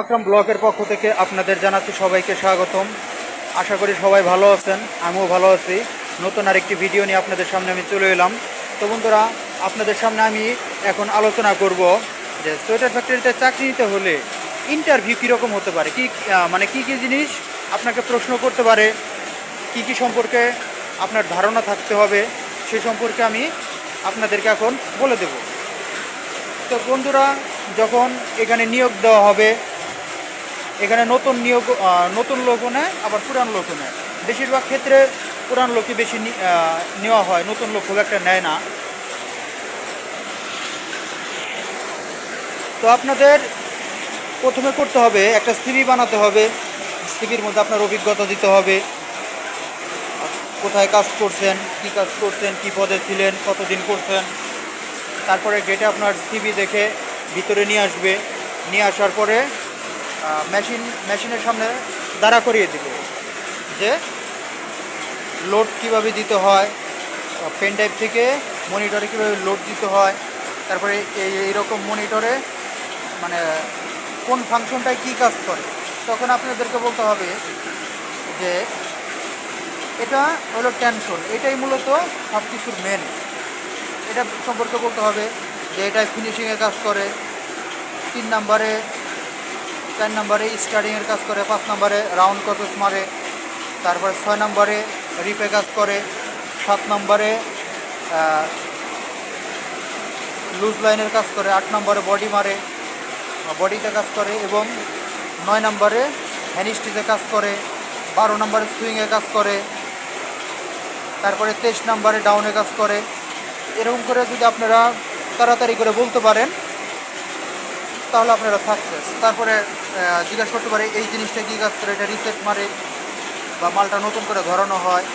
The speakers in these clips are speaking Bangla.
আকরাম ব্লকের পক্ষ থেকে আপনাদের জানাচ্ছি সবাইকে স্বাগতম। আশা করি সবাই ভালো আছেন, আমিও ভালো আছি। নতুন আরেকটি ভিডিও নিয়ে আপনাদের সামনে আমি চলে এলাম। তো বন্ধুরা, আপনাদের সামনে আমি এখন আলোচনা করব যে সোয়েটার ফ্যাক্টরিতে চাকরি নিতে হলে ইন্টারভিউ কীরকম হতে পারে? কি মানে কি কি জিনিস আপনাকে প্রশ্ন করতে পারে? কি কি সম্পর্কে আপনার ধারণা থাকতে হবে? সে সম্পর্কে আমি আপনাদেরকে এখন বলে দেব। তো বন্ধুরা, যখন এখানে নিয়োগ দেওয়া হবে এখানে নতুন নিয়োগ নতুন লোকও নেয়, আবার পুরান লোকও নেয়। বেশিরভাগ ক্ষেত্রে পুরান লোকই বেশি নেওয়া হয়, নতুন লোক খুব একটা নেয় না। তো আপনাদের প্রথমে করতে হবে, একটা সিভি বানাতে হবে। সিভির মধ্যে আপনার অভিজ্ঞতা দিতে হবে। কোথায় কাজ করছেন, কি কাজ করছেন, কি পদে ছিলেন, কতদিন করছেন। তারপরে গেটে আপনার সিভি দেখে ভিতরে নিয়ে আসবে। নিয়ে আসার পরে মেশিন, মেশিনের সামনে দাঁড়া করিয়ে দিবে যে লোড কীভাবে দিতে হয় পেন ড্রাইভ থেকে মনিটরে কীভাবে লোড দিতে হয়, তারপরে এই, এইরকম মনিটরে মানে কোন ফাংশনটায় কী কাজ করে। তখন আপনাদেরকে বলতে হবে যে এটা হলো টেনশন এটাই মূলত সব কিছুর মেন এটা সম্পর্কে বলতে হবে যে এটা ফিনিশিংয়ের কাজ করে, তিন নাম্বারে চার নাম্বারে স্টার্টিংয়ের কাজ করে, পাঁচ নাম্বারে রাউন্ড কচস মারে, তারপরে ছয় নাম্বারে রিপে কাজ করে, সাত নম্বরে লুজ লাইনের কাজ করে, আট নম্বরে বডি মারে, বডিতে কাজ করে এবং নয় নম্বরে হ্যানিস্টিতে কাজ করে, বারো নম্বরে সুইংয়ে কাজ করে, তারপরে তেইশ নম্বরে ডাউনে কাজ করে। এরকম করে যদি আপনারা তাড়াতাড়ি করে বলতে পারেন তাহলে আপনারা সাকসেস তারপরে জিজ্ঞাসা করতে পারে, এই জিনিসটা কী কাজ করে? এটা রিসেট মারে বা মালটা নতুন করে ধরানো হয়।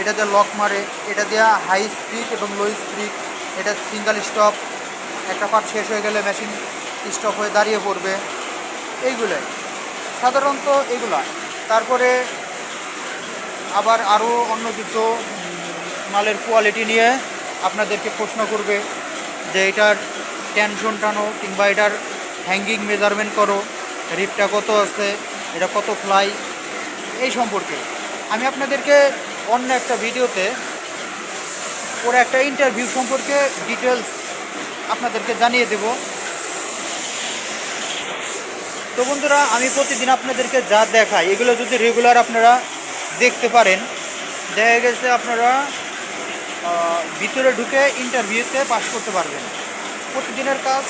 এটা দিয়ে লক মারে। এটা দিয়ে হাই স্পিড এবং লো স্পিড এটা সিঙ্গেল স্টপ একটা পার্ট শেষ হয়ে গেলে মেশিন স্টপ হয়ে দাঁড়িয়ে পড়বে। এইগুলাই। সাধারণত এগুলা তারপরে আবার আরও অন্য কিছু মালের কোয়ালিটি নিয়ে আপনাদেরকে প্রশ্ন করবে যে এটার টেনশন টানো কিংবা এটার হ্যাঙ্গিং মেজারমেন্ট করো, রিপটা কত আছে, এটা কত ফ্লাই এই সম্পর্কে। আমি আপনাদেরকে অন্য একটা ভিডিওতে ওর একটা ইন্টারভিউ সম্পর্কে ডিটেলস আপনাদেরকে জানিয়ে দেব। তো বন্ধুরা, আমি প্রতিদিন আপনাদেরকে যা দেখাই, এগুলো যদি রেগুলার আপনারা দেখতে পারেন, দেখা গেছে আপনারা ভিতরে ঢুকে ইন্টারভিউতে পাস করতে পারবেন। প্রতিদিনের কাজ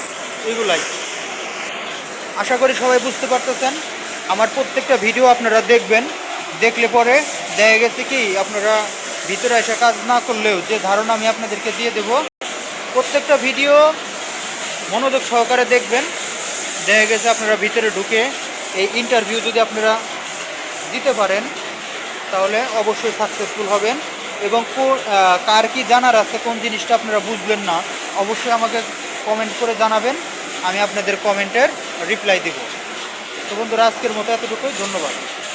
এগুলাই। আশা করি সবাই বুঝতে পারতেছেন। আমার প্রত্যেকটা ভিডিও আপনারা দেখবেন। দেখলে পরে দেখা গেছে কি, আপনারা ভিতরে এসে কাজ না করলেও যে ধারণা আমি আপনাদেরকে দিয়ে দেব, প্রত্যেকটা ভিডিও মনোযোগ সহকারে দেখবেন। দেখা গেছে আপনারা ভিতরে ঢুকে এই ইন্টারভিউ যদি আপনারা দিতে পারেন, তাহলে অবশ্যই সাকসেসফুল হবেন। এবং কার কি জানার আছে, কোন জিনিসটা আপনারা বুঝবেন না, অবশ্যই আমাকে কমেন্ট করে জানাবেন। আমি আপনাদের কমেন্টের রিপ্লাই দেব। তো বন্ধুরা আজকের মতো এতটুকুই। ধন্যবাদ।